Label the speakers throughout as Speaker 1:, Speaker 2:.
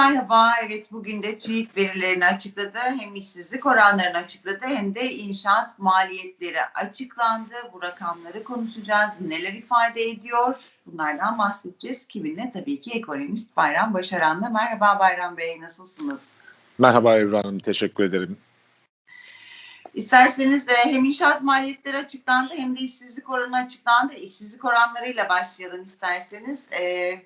Speaker 1: Merhaba, evet bugün de TÜİK verilerini açıkladı. Hem işsizlik oranlarını açıkladı hem de inşaat maliyetleri açıklandı. Bu rakamları konuşacağız. Neler ifade ediyor? Bunlardan bahsedeceğiz. Kiminle? Tabii ki ekonomist Bayram Başaran'la. Merhaba Bayram Bey, nasılsınız?
Speaker 2: Merhaba Ebru Hanım, teşekkür ederim.
Speaker 1: İsterseniz de hem inşaat maliyetleri açıklandı hem de işsizlik oranı açıklandı. İşsizlik oranlarıyla başlayalım isterseniz. Ee,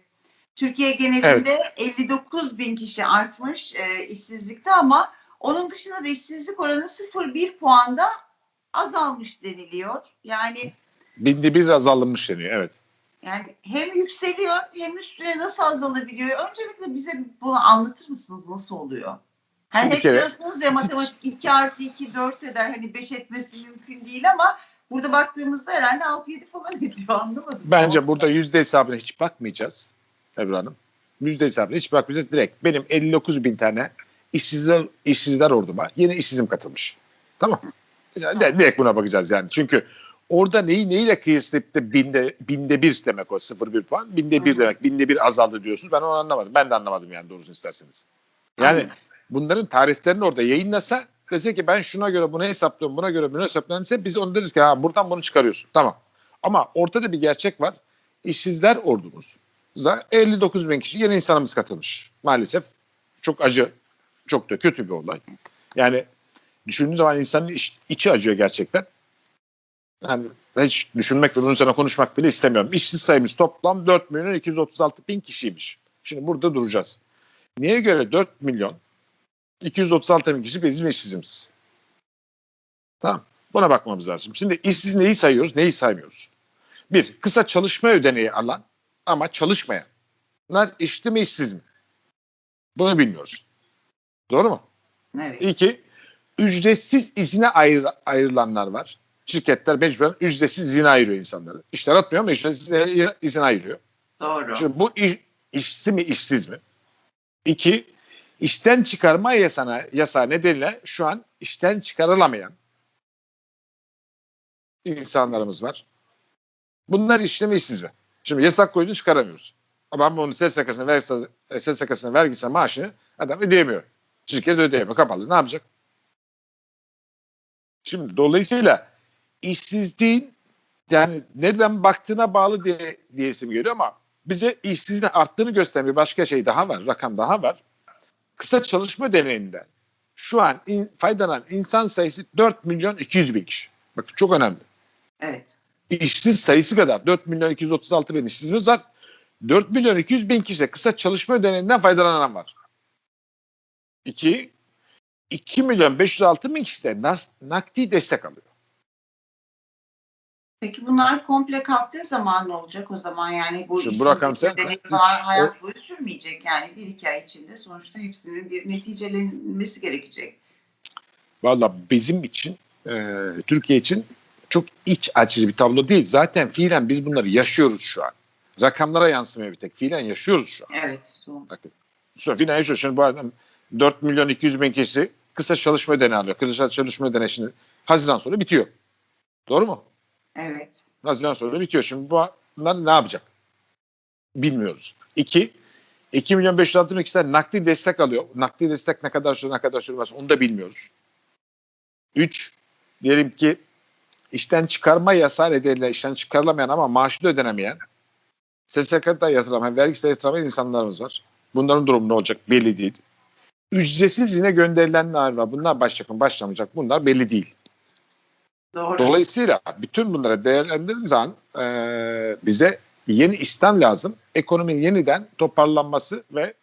Speaker 1: Türkiye genelinde 59 bin kişi artmış e, işsizlikte ama onun dışında da işsizlik oranı 0,1 puanda azalmış deniliyor. Yani
Speaker 2: Binde bir azalmış deniyor, evet.
Speaker 1: yani hem yükseliyor hem üstüne nasıl azalabiliyor? Öncelikle bize bunu anlatır mısınız? Nasıl oluyor? Hani hep
Speaker 2: kere-
Speaker 1: diyorsunuz ya matematik 2 artı 2 4 eder. Hani 5 etmesi mümkün değil ama burada baktığımızda herhalde 6-7 falan ediyor anlamadım.
Speaker 2: Bence burada yüzde hesabına hiç bakmayacağız Ebru Hanım. Yüzde hesabına hiç bakmayacağız. Direkt benim 59 bin tane işsizler, işsizler orduma yeni işsizim katılmış. Tamam. Yani de- direkt buna bakacağız yani. Çünkü orada neyi neyle kıyaslayıp da binde, binde bir demek o 0,1 puan. Binde bir demek. Binde bir azaldı diyorsunuz. Ben onu anlamadım. Ben de anlamadım yani doğrusunu isterseniz. Yani
Speaker 1: Anladım.
Speaker 2: bunların tariflerini orada yayınlasa dese ki ben şuna göre bunu hesaplıyorum, buna göre bunu hesaplıyorum ise biz onu deriz ki ha buradan bunu çıkarıyorsun. Tamam. Ama ortada bir gerçek var. İşsizler ordumuza 59 bin kişi yeni insanımız katılmış. Maalesef çok acı, çok da kötü bir olay. Yani düşündüğün zaman insanın iç- içi acıyor gerçekten. Yani hiç düşünmek ve bunun üzerine konuşmak bile istemiyorum. İşsiz sayımız toplam 4 milyon 236 bin kişiymiş. Şimdi burada duracağız. Niye göre 4 milyon 236 bin kişi bizim işsizimiz? Tamam. Buna bakmamız lazım. Şimdi işsiz neyi sayıyoruz, neyi saymıyoruz? Bir, kısa çalışma ödeneği alan ama çalışmayan. Bunlar işli mi işsiz mi? Bunu bilmiyoruz. Doğru mu?
Speaker 1: Evet.
Speaker 2: İki, ücretsiz izine ayrı, ayrılanlar var. Şirketler mecburen ücretsiz izine ayırıyor insanları. İşler atmıyor ama ücretsiz izine ayırıyor.
Speaker 1: Doğru.
Speaker 2: Şimdi bu iş, işsiz mi işsiz mi? İki, işten çıkarma yasana, yasağı nedeniyle şu an işten çıkarılamayan insanlarımız var. Bunlar işli mi işsiz mi? Şimdi yasak koydun çıkaramıyoruz. Ama ama onun SSK'sına, vergisine, SSK'sına, vergisine, maaşını adam ödeyemiyor. Şirket ödeyemiyor. Kapalı. Ne yapacak? Şimdi dolayısıyla işsizliğin yani nereden baktığına bağlı diye diyesim geliyor ama bize işsizliğin arttığını gösteren bir başka şey daha var, rakam daha var. Kısa çalışma deneyinde şu an in, faydalanan insan sayısı 4 milyon 200 bin kişi. Bak çok önemli.
Speaker 1: Evet.
Speaker 2: İşsiz sayısı kadar 4 milyon 236 bin işsizimiz var. 4 milyon 200 bin kişi de kısa çalışma ödeneğinden faydalanan var. İki, 2 milyon 506 bin kişi de nakdi destek alıyor.
Speaker 1: Peki bunlar komple kalktığı zaman ne olacak o zaman yani bu
Speaker 2: Şimdi bu rakam
Speaker 1: işsizlik
Speaker 2: sen- Hiç-
Speaker 1: hayat boyu sürmeyecek yani bir iki ay içinde sonuçta hepsinin bir neticelenmesi gerekecek.
Speaker 2: Valla bizim için, e, Türkiye için çok iç açıcı bir tablo değil. Zaten fiilen biz bunları yaşıyoruz şu an. Rakamlara yansımıyor bir tek. Fiilen yaşıyoruz şu an.
Speaker 1: Evet. Doğru.
Speaker 2: Bakın. Şu fiilen. Şimdi bu adam 4 milyon 200 bin kişi kısa çalışma ödeneği alıyor. Kısa çalışma ödeneği şimdi Haziran sonu bitiyor. Doğru mu?
Speaker 1: Evet.
Speaker 2: Haziran sonu bitiyor. Şimdi bu- bunlar ne yapacak? Bilmiyoruz. İki, 2 milyon 506 bin kişiler nakdi destek alıyor. Nakdi destek ne kadar sürüyor, ne kadar sürmez onu da bilmiyoruz. Üç, diyelim ki işten çıkarma yasağı nedeniyle işten çıkarılamayan ama maaşı da ödenemeyen, SSK'da yatıramayan, vergisi de yatıramayan insanlarımız var. Bunların durumu ne olacak belli değil. Ücretsiz yine gönderilenler var. Bunlar başlayacak mı, başlamayacak bunlar belli değil.
Speaker 1: Doğru.
Speaker 2: Dolayısıyla bütün bunları değerlendirdiğiniz zaman eee, bize yeni İslam lazım. Ekonominin yeniden toparlanması ve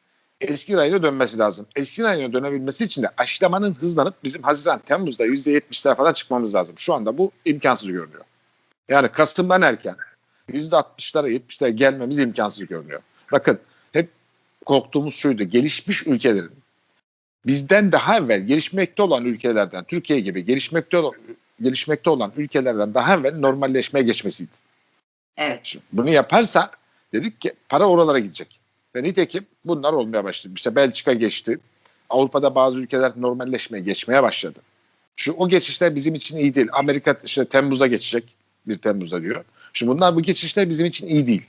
Speaker 2: eski rayına dönmesi lazım. Eski rayına dönebilmesi için de aşılamanın hızlanıp bizim Haziran, Temmuz'da %70'ler falan çıkmamız lazım. Şu anda bu imkansız görünüyor. Yani Kasım'dan erken %60'lara 70'lere gelmemiz imkansız görünüyor. Bakın hep korktuğumuz şuydu. Gelişmiş ülkelerin bizden daha evvel gelişmekte olan ülkelerden, Türkiye gibi gelişmekte olan gelişmekte olan ülkelerden daha evvel normalleşmeye geçmesiydi.
Speaker 1: Evet.
Speaker 2: Şimdi bunu yaparsa dedik ki para oralara gidecek. Ve nitekim bunlar olmaya başladı. İşte Belçika geçti. Avrupa'da bazı ülkeler normalleşmeye geçmeye başladı. Şu o geçişler bizim için iyi değil. Amerika işte Temmuz'a geçecek. 1 Temmuz'da diyor. Şimdi bunlar bu geçişler bizim için iyi değil.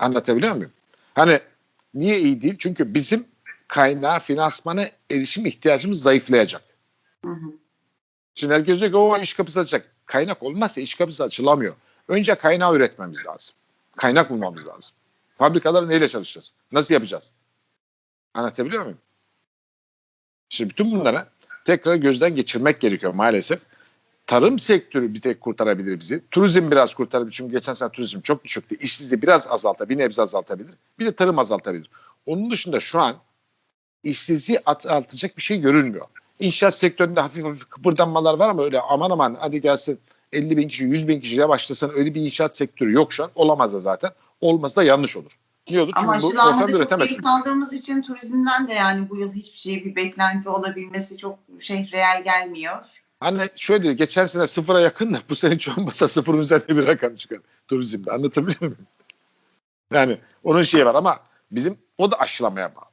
Speaker 2: Anlatabiliyor muyum? Hani niye iyi değil? Çünkü bizim kaynağı, finansmana erişim ihtiyacımız zayıflayacak.
Speaker 1: Hı hı.
Speaker 2: Şimdi herkes diyor ki o iş kapısı açacak. Kaynak olmazsa iş kapısı açılamıyor. Önce kaynağı üretmemiz lazım. Kaynak bulmamız lazım. Fabrikaları neyle çalışacağız? Nasıl yapacağız? Anlatabiliyor muyum? Şimdi bütün bunlara tekrar gözden geçirmek gerekiyor maalesef. Tarım sektörü bir tek kurtarabilir bizi. Turizm biraz kurtarabilir. Çünkü geçen sene turizm çok düşüktü. İşsizliği biraz azaltabilir, bir nebze azaltabilir. Bir de tarım azaltabilir. Onun dışında şu an işsizliği azaltacak bir şey görünmüyor. İnşaat sektöründe hafif hafif kıpırdanmalar var ama öyle aman aman hadi gelsin 50 bin kişi 100 bin kişiye başlasın öyle bir inşaat sektörü yok şu an. Olamaz da zaten. Olması da yanlış olur. Niye olur?
Speaker 1: Ama
Speaker 2: Çünkü bu ortamda üretemezsiniz.
Speaker 1: kaldığımız için turizmden de yani bu yıl hiçbir şey bir beklenti olabilmesi çok şey real gelmiyor.
Speaker 2: Hani şöyle diyor, geçen sene sıfıra yakın da bu sene hiç olmasa sıfırın üzerinde bir rakam çıkar turizmde. Anlatabiliyor muyum? Yani onun şeyi var ama bizim o da aşılamaya bağlı.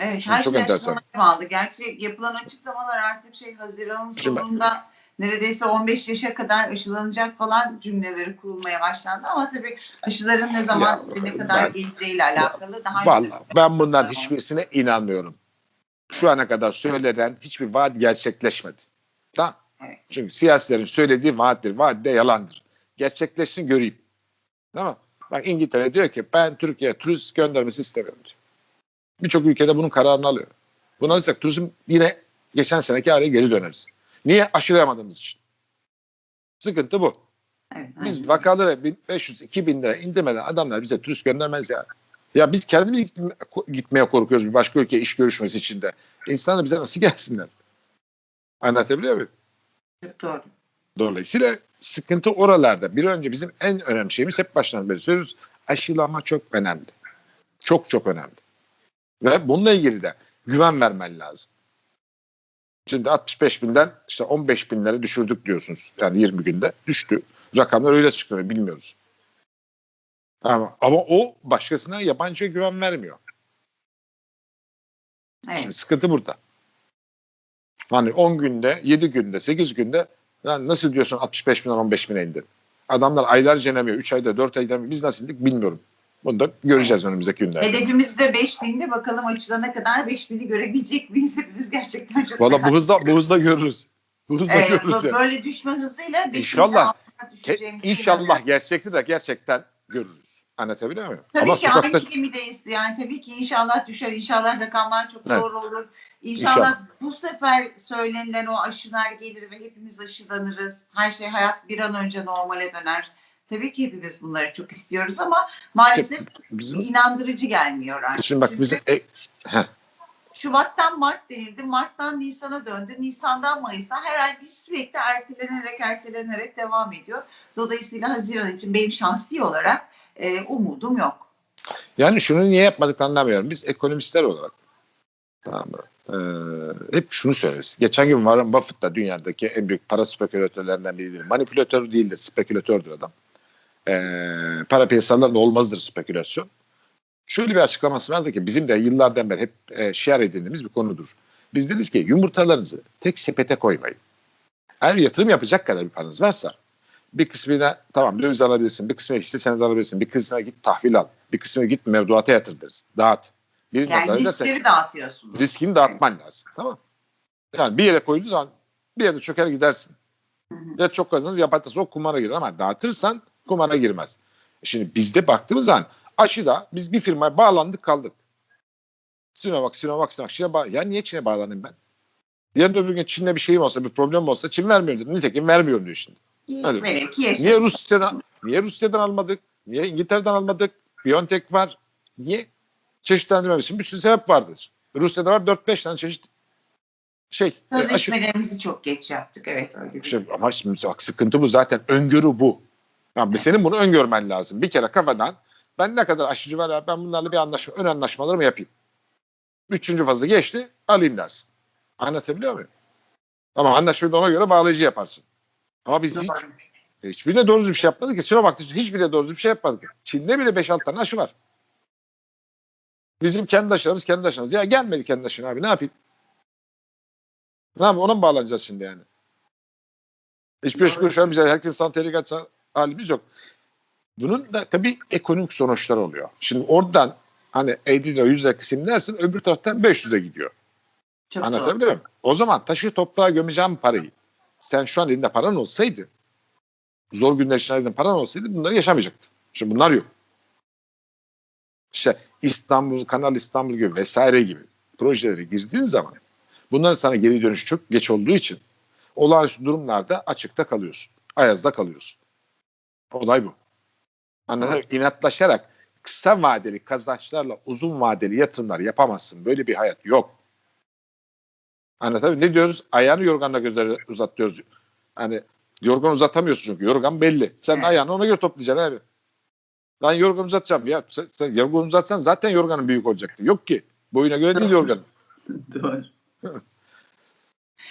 Speaker 1: Evet,
Speaker 2: Şimdi
Speaker 1: her
Speaker 2: çok
Speaker 1: şey
Speaker 2: enteresan.
Speaker 1: açıklamaya bağlı. Gerçi yapılan açıklamalar artık şey Haziran'ın sonunda neredeyse 15 yaşa kadar aşılanacak falan cümleleri kurulmaya başlandı. Ama tabii aşıların ne zaman
Speaker 2: Ya,
Speaker 1: ne kadar
Speaker 2: ben-
Speaker 1: geleceğiyle alakalı daha
Speaker 2: Vallahi ben bunların hiçbirisine inanmıyorum. Şu ana kadar söylenen hiçbir vaat gerçekleşmedi. Tamam.
Speaker 1: Evet.
Speaker 2: Çünkü siyasilerin söylediği vaattir. Vaat de yalandır. Gerçekleşsin göreyim. Tamam. Bak İngiltere diyor ki ben Türkiye'ye turist göndermesi istemiyorum diyor. Birçok ülkede bunun kararını alıyor. Bunu alırsak turizm yine geçen seneki hale geri döneriz. Niye? Aşılayamadığımız için. Sıkıntı bu.
Speaker 1: Evet,
Speaker 2: Biz
Speaker 1: aynen.
Speaker 2: vakaları 1500-2000 lira indirmeden adamlar bize turist göndermez ya. Ya biz kendimiz gitme- gitmeye korkuyoruz bir başka ülkeye iş görüşmesi için de. İnsanlar bize nasıl gelsinler? Anlatabiliyor muyum?
Speaker 1: Doğru.
Speaker 2: Dolayısıyla sıkıntı oralarda. Bir önce bizim en önemli şeyimiz hep baştan beri söylüyoruz. Aşılama çok önemli. Çok çok önemli. Ve bununla ilgili de güven vermen lazım. Şimdi 65 binden işte 15 binlere düşürdük diyorsunuz. Yani 20 günde düştü. Rakamlar öyle çıkıyor bilmiyoruz. Ama, ama o başkasına yabancıya güven vermiyor.
Speaker 1: Evet.
Speaker 2: Şimdi sıkıntı burada. Hani 10 günde, 7 günde, 8 günde yani nasıl diyorsun 65 binden 15 bine indin? Adamlar aylarca inemiyor. 3 ayda 4 ayda inemiyor. Biz nasıl indik bilmiyorum. Bunu da göreceğiz önümüzdeki günlerde.
Speaker 1: Hedefimiz de 5000'de bakalım açılana kadar 5000'i görebilecek miyiz? Hepimiz gerçekten çok
Speaker 2: Valla bu hızla, bu hızla görürüz. Bu hızla
Speaker 1: Evet,
Speaker 2: görürüz yani.
Speaker 1: böyle düşme hızıyla 5000'in
Speaker 2: İnşallah. Ke- İnşallah gerçekti de gerçekten görürüz. Anlatabiliyor muyum?
Speaker 1: Tabii
Speaker 2: Ama
Speaker 1: ki
Speaker 2: sokakta
Speaker 1: aynı gemideyiz. Yani tabii ki inşallah düşer. İnşallah rakamlar çok
Speaker 2: Evet.
Speaker 1: doğru olur. İnşallah,
Speaker 2: İnşallah.
Speaker 1: bu sefer söylenilen o aşılar gelir ve hepimiz aşılanırız. Her şey hayat bir an önce normale döner. Tabii ki hepimiz bunları çok istiyoruz ama maalesef
Speaker 2: bizim
Speaker 1: inandırıcı gelmiyor artık.
Speaker 2: şimdi bak bizim e, heh,
Speaker 1: Şubat'tan Mart denildi. Mart'tan Nisan'a döndü. Nisan'dan Mayıs'a her ay biz sürekli ertelenerek ertelenerek devam ediyor. Dolayısıyla Haziran için benim şanslı olarak e, umudum yok.
Speaker 2: Yani şunu niye yapmadık anlamıyorum. Biz ekonomistler olarak tamam mı? Ee, hep şunu söyleriz. Geçen gün Warren Buffett da dünyadaki en büyük para spekülatörlerinden biridir. Manipülatör değildir, spekülatördür adam. Ee, para piyasalarında olmazdır spekülasyon. Şöyle bir açıklaması vardı ki bizim de yıllardan beri hep e, şiar edindiğimiz bir konudur. Biz deriz ki yumurtalarınızı tek sepete koymayın. Eğer yatırım yapacak kadar bir paranız varsa bir kısmına tamam döviz alabilirsin, bir kısmına hisse senedi alabilirsin, bir kısmına git tahvil al, bir kısmına git mevduata yatır deriz. Dağıt. Bir
Speaker 1: Yani riskleri dağıtıyorsunuz.
Speaker 2: riskini dağıtman lazım. Tamam Yani bir yere koyduğun zaman bir yerde çöker gidersin. Ya çok kazanırız ya patlasa o kumara girer ama dağıtırsan kumara girmez. Şimdi bizde baktığımız zaman aşıda biz bir firmaya bağlandık kaldık. Sinovac, Sinovac, Sinovac. Çin'e bağ ya niye Çin'e bağlanayım ben? Yarın öbür gün Çin'le bir şeyim olsa, bir problem olsa Çin vermiyorum dedi. Nitekim vermiyorum diyor şimdi. Hadi. Niye Rusya'dan niye Rusya'dan almadık? Niye İngiltere'den almadık? BioNTech var. Niye? Çeşitlendirmemiz için bir sürü sebep vardır. Rusya'da var 4-5 tane çeşit şey e, aşı.
Speaker 1: Sözleşmelerimizi çok geç yaptık. Evet öyle bir
Speaker 2: İşte ama şimdi bak sıkıntı bu zaten. Öngörü bu. Yani senin bunu öngörmen lazım. Bir kere kafadan ben ne kadar aşıcı var ya ben bunlarla bir anlaşma, ön anlaşmalarımı yapayım. Üçüncü fazla geçti alayım dersin. Anlatabiliyor muyum? Ama anlaşmayı da ona göre bağlayıcı yaparsın. Ama biz hiç, hiçbirine doğru bir şey yapmadık ki. Sinovac dışında hiçbirine doğru bir şey yapmadık. Çin'de bile 5-6 tane aşı var. Bizim kendi aşılarımız kendi aşılarımız. Ya gelmedi kendi aşın abi ne yapayım? Ne yapayım ona mı bağlanacağız şimdi yani? Hiçbir aşı kuruş bize herkes sana tehlike atsa halimiz yok. Bunun da tabii ekonomik sonuçları oluyor. Şimdi oradan Hani 50 lira 100 lira kısım dersin öbür taraftan 500'e gidiyor.
Speaker 1: Çok
Speaker 2: Anlatabiliyor muyum? O zaman taşı toprağa gömeceğim parayı. Sen şu an elinde paran olsaydı zor günler için elinde paran olsaydı bunları yaşamayacaktın. Şimdi bunlar yok. İşte İstanbul, Kanal İstanbul gibi vesaire gibi projelere girdiğin zaman bunların sana geri dönüşü çok geç olduğu için olağanüstü durumlarda açıkta kalıyorsun. Ayazda kalıyorsun. Olay bu. Anladın mı? İnatlaşarak kısa vadeli kazançlarla uzun vadeli yatırımlar yapamazsın. Böyle bir hayat yok. Anlatabiliyor? Ne diyoruz? Ayağını yorganla gözleri uzat diyoruz. Hani yorgan uzatamıyorsun çünkü. Yorgan belli. Sen
Speaker 1: Evet.
Speaker 2: ayağını ona göre toplayacaksın abi. Ben yorgan uzatacağım ya. Sen, sen yorgan uzatsan zaten yorganın büyük olacaktı. Yok ki. Boyuna göre değil yorganın.
Speaker 1: Doğru.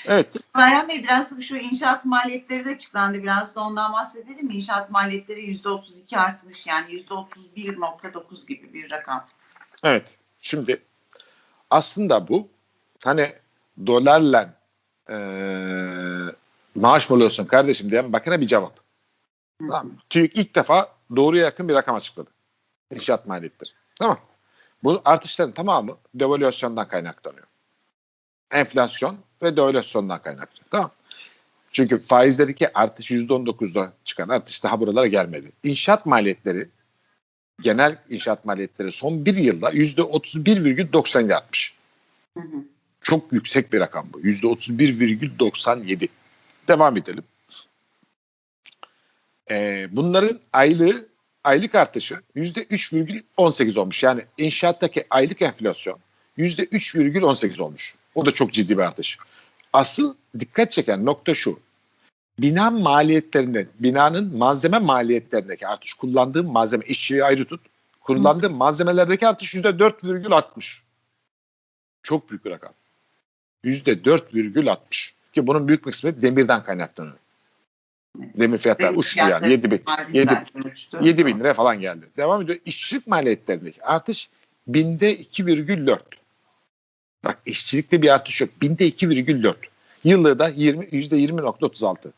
Speaker 2: Evet.
Speaker 1: Bayram Bey biraz şu inşaat maliyetleri de açıklandı. Biraz da ondan bahsedelim mi? İnşaat maliyetleri %32 artmış. Yani %31.9 gibi bir rakam.
Speaker 2: Evet. Şimdi aslında bu hani dolarla eee maaş mı alıyorsun kardeşim diyen bakana bir cevap. Tamam. mı? TÜİK ilk defa doğruya yakın bir rakam açıkladı. İnşaat maliyetleri. Tamam. Bu artışların tamamı devalüasyondan kaynaklanıyor. Enflasyon ve devalüasyondan kaynaklanıyor. Tamam. Çünkü faizlerdeki artış %19'da çıkan artış daha buralara gelmedi. İnşaat maliyetleri genel inşaat maliyetleri son bir yılda %31,97 artmış.
Speaker 1: Hı hı.
Speaker 2: Çok yüksek bir rakam bu. %31,97. Devam edelim. Ee, bunların aylığı aylık artışı %3,18 olmuş. Yani inşaattaki aylık enflasyon %3,18 olmuş. O da çok ciddi bir artış. Asıl dikkat çeken nokta şu. Bina maliyetlerinde, binanın malzeme maliyetlerindeki artış, kullandığım malzeme, işçiyi ayrı tut. Kullandığım malzemelerdeki artış %4,60. Çok büyük bir rakam. %4,60. Ki bunun büyük bir kısmı demirden kaynaklanıyor. Demir fiyatları uçtu yani. 7 bin, 7, 7 bin lira falan geldi. Devam ediyor. İşçilik maliyetlerindeki artış binde 2,4. Bak işçilikte bir artış yok. Binde 2,4. Yıllığı da 20, %20,36.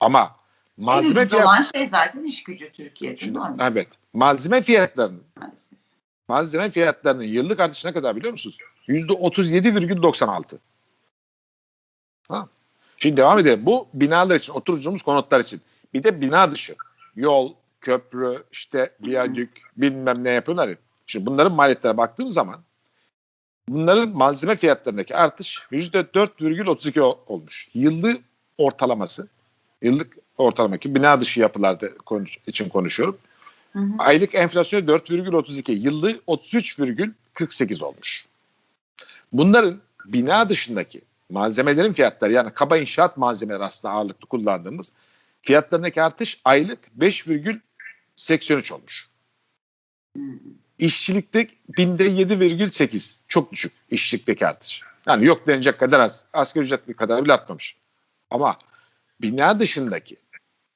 Speaker 2: Ama malzeme fiyat...
Speaker 1: olan şey zaten iş gücü Türkiye'de.
Speaker 2: Şimdi, evet. Malzeme fiyatlarının
Speaker 1: Maalesef.
Speaker 2: malzeme fiyatlarının yıllık artışı ne kadar biliyor musunuz? %37,96. Ha. Şimdi devam edelim. Bu binalar için, oturucumuz konutlar için. Bir de bina dışı. Yol, köprü, işte viyadük, bilmem ne yapıyorlar ya. Şimdi bunların maliyetlerine baktığım zaman bunların malzeme fiyatlarındaki artış %4,32 ol- olmuş. Yıllık ortalaması, yıllık ortalama ki bina dışı yapılarda konuş, için konuşuyorum.
Speaker 1: Hı hı.
Speaker 2: Aylık enflasyon 4,32, yıllığı 33,48 olmuş. Bunların bina dışındaki malzemelerin fiyatları yani kaba inşaat malzemeleri aslında ağırlıklı kullandığımız fiyatlarındaki artış aylık 5,83 olmuş.
Speaker 1: Hı.
Speaker 2: İşçilikte binde 7,8 çok düşük işçilikteki artış. Yani yok denecek kadar az. Asgari ücret bir kadar bile artmamış. Ama bina dışındaki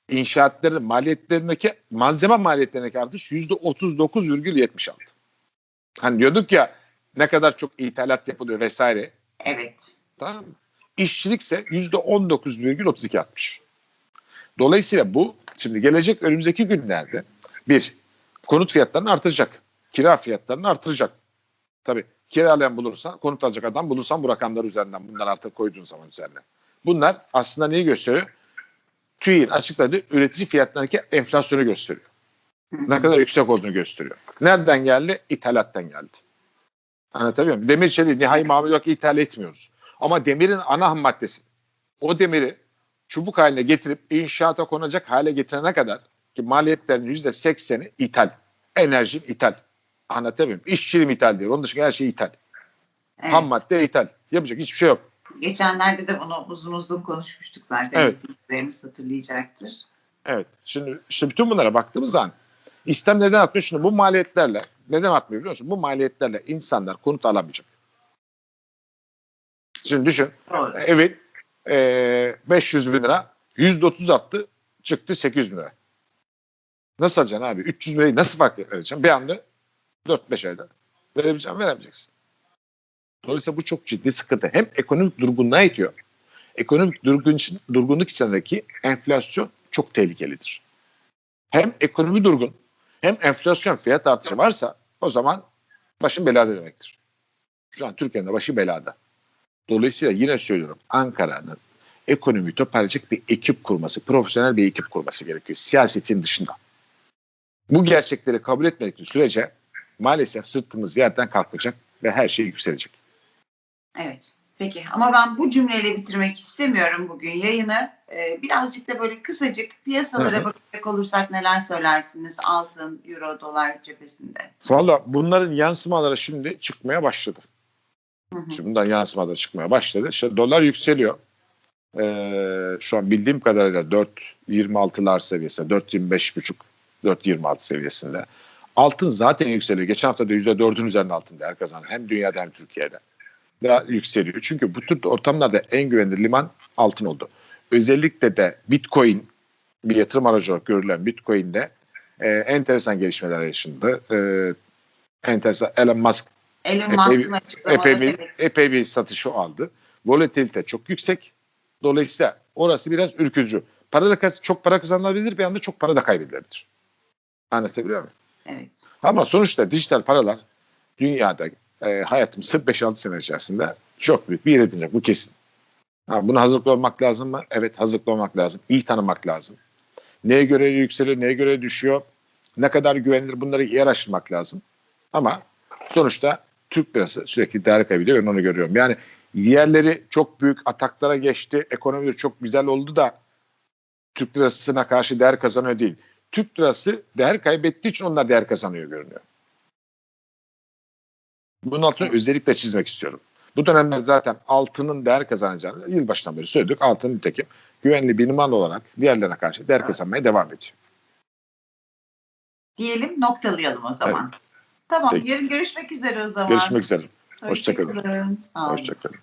Speaker 2: inşaatların maliyetlerindeki malzeme maliyetlerindeki artış yüzde 39,76. Hani diyorduk ya ne kadar çok ithalat yapılıyor vesaire.
Speaker 1: Evet.
Speaker 2: Tamam mı? İşçilikse yüzde 19,32 artmış. Dolayısıyla bu şimdi gelecek önümüzdeki günlerde bir konut fiyatlarını artıracak. Kira fiyatlarını artıracak. Tabii kiralayan bulursan, konut alacak adam bulursan bu rakamlar üzerinden bunlar artık koyduğun zaman üzerine. Bunlar aslında neyi gösteriyor? TÜİ'nin açıkladığı üretici fiyatlarındaki enflasyonu gösteriyor. Ne kadar yüksek olduğunu gösteriyor. Nereden geldi? İthalattan geldi. Anlatabiliyor muyum? Demir çeliği nihai mamul olarak ithal etmiyoruz. Ama demirin ana ham maddesi. O demiri çubuk haline getirip inşaata konacak hale getirene kadar ki maliyetlerin yüzde sekseni ithal. Enerji ithal. Anlatabiliyor muyum? İşçiliğim ithal değil. Onun dışında her şey ithal.
Speaker 1: evet.
Speaker 2: Ham madde ithal. Yapacak hiçbir şey yok.
Speaker 1: Geçenlerde de bunu uzun uzun konuşmuştuk zaten.
Speaker 2: Evet.
Speaker 1: İzleyicilerimiz hatırlayacaktır.
Speaker 2: Evet. Şimdi işte bütün bunlara baktığımız zaman İslam neden artmıyor? Şimdi bu maliyetlerle neden artmıyor biliyor musun? Bu maliyetlerle insanlar konut alamayacak. Şimdi düşün
Speaker 1: Doğru.
Speaker 2: evin eee 500 bin lira %30 arttı çıktı 800 bin lira. Nasıl alacaksın abi? 300 bin lirayı nasıl fark vereceksin? Bir anda 4-5 ayda verebileceğim veremeyeceksin. Dolayısıyla bu çok ciddi sıkıntı. Hem ekonomik durgunluğa itiyor. Ekonomik durgun, durgunluk içindeki enflasyon çok tehlikelidir. Hem ekonomi durgun hem enflasyon fiyat artışı varsa o zaman başın belada demektir. Şu an Türkiye'nin başı belada. Dolayısıyla yine söylüyorum Ankara'nın ekonomiyi toparlayacak bir ekip kurması, profesyonel bir ekip kurması gerekiyor. Siyasetin dışında. Bu gerçekleri kabul etmedikleri sürece maalesef sırtımız yerden kalkacak ve her şey yükselecek.
Speaker 1: Evet. Peki ama ben bu cümleyle bitirmek istemiyorum bugün yayını. Ee, birazcık da böyle kısacık piyasalara
Speaker 2: hı.
Speaker 1: bakacak olursak neler söylersiniz altın, euro, dolar cephesinde?
Speaker 2: Valla bunların yansımaları şimdi çıkmaya başladı.
Speaker 1: Hı hı.
Speaker 2: Şimdi bundan yansımaları çıkmaya başladı. İşte dolar yükseliyor. Ee, şu an bildiğim kadarıyla 4.26'lar seviyesinde, 4.25.5, 4.26 seviyesinde. Altın zaten yükseliyor. Geçen hafta da %4'ün üzerinde altın değer kazandı. Hem dünyada hem Türkiye'de. Daha yükseliyor. Çünkü bu tür ortamlarda en güvenilir liman altın oldu. Özellikle de Bitcoin bir yatırım aracı olarak görülen Bitcoin'de e, enteresan gelişmeler yaşandı. E, enteresan Elon Musk
Speaker 1: Elon
Speaker 2: Epey epey bir, epey bir satışı aldı. Volatilite çok yüksek. Dolayısıyla orası biraz ürkücü. Para da çok para kazanılabilir bir anda çok para da kaybedilebilir. Anlatabiliyor muyum?
Speaker 1: Evet.
Speaker 2: Ama sonuçta dijital paralar dünyada e, hayatımızın 5-6 sene içerisinde çok büyük bir yer edinecek. Bu kesin. Ha, buna hazırlıklı olmak lazım mı? Evet hazırlıklı olmak lazım. İyi tanımak lazım. Neye göre yükseliyor, neye göre düşüyor, ne kadar güvenilir bunları iyi araştırmak lazım. Ama sonuçta Türk lirası sürekli değer kaybediyor ben onu görüyorum. Yani diğerleri çok büyük ataklara geçti, ekonomi çok güzel oldu da Türk lirasına karşı değer kazanıyor değil. Türk lirası değer kaybettiği için onlar değer kazanıyor görünüyor. Bunun altını özellikle çizmek istiyorum. Bu dönemde zaten altının değer kazanacağını yılbaşından beri söyledik. Altın nitekim güvenli bir liman olarak diğerlerine karşı değer kazanmaya devam ediyor.
Speaker 1: Diyelim noktalayalım o zaman. Tamam
Speaker 2: Peki.
Speaker 1: yarın görüşmek üzere o zaman.
Speaker 2: Görüşmek üzere. Hoşça kalın.
Speaker 1: Hoşçakalın. Olun.
Speaker 2: Hoşçakalın.